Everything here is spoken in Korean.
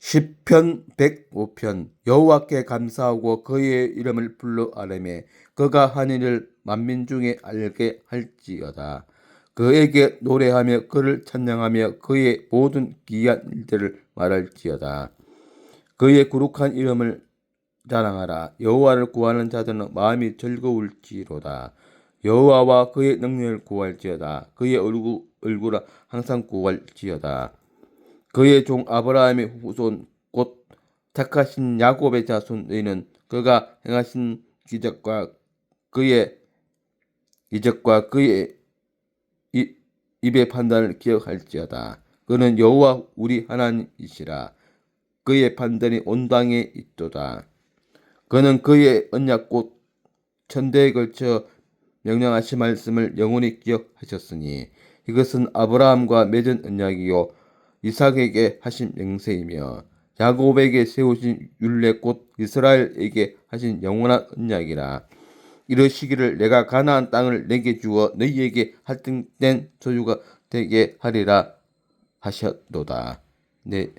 시편 105편 여호와께 감사하고 그의 이름을 불러 아뢰매 그가 한 일을 만민 중에 알게 할지어다. 그에게 노래하며 그를 찬양하며 그의 모든 기이한 일들을 말할지어다. 그의 거룩한 이름을 자랑하라. 여호와를 구하는 자들은 마음이 즐거울지로다. 여호와와 그의 능력을 구할지어다. 그의 얼굴, 얼굴을 항상 구할지어다 그의 종 아브라함의 후손 곧 택하신 야곱의 자손 너희는 그가 행하신 기적과 그의 이적과 그의 이- 입의 판단을 기억할지어다. 그는 여호와 우리 하나님이시라. 그의 판단이 온 땅에 있도다. 그는 그의 언약 곧 천대에 걸쳐 명령하신 말씀을 영원히 기억하셨으니 이것은 아브라함과 맺은 언약이요 이삭에게 하신 맹세이며 야곱에게 세우신 율례 곧 이스라엘에게 하신 영원한 언약이라 이러시기를 내가 가나안 땅을 내게 주어 너희에게 할등된 소유가 되게 하리라 하셨도다. 네.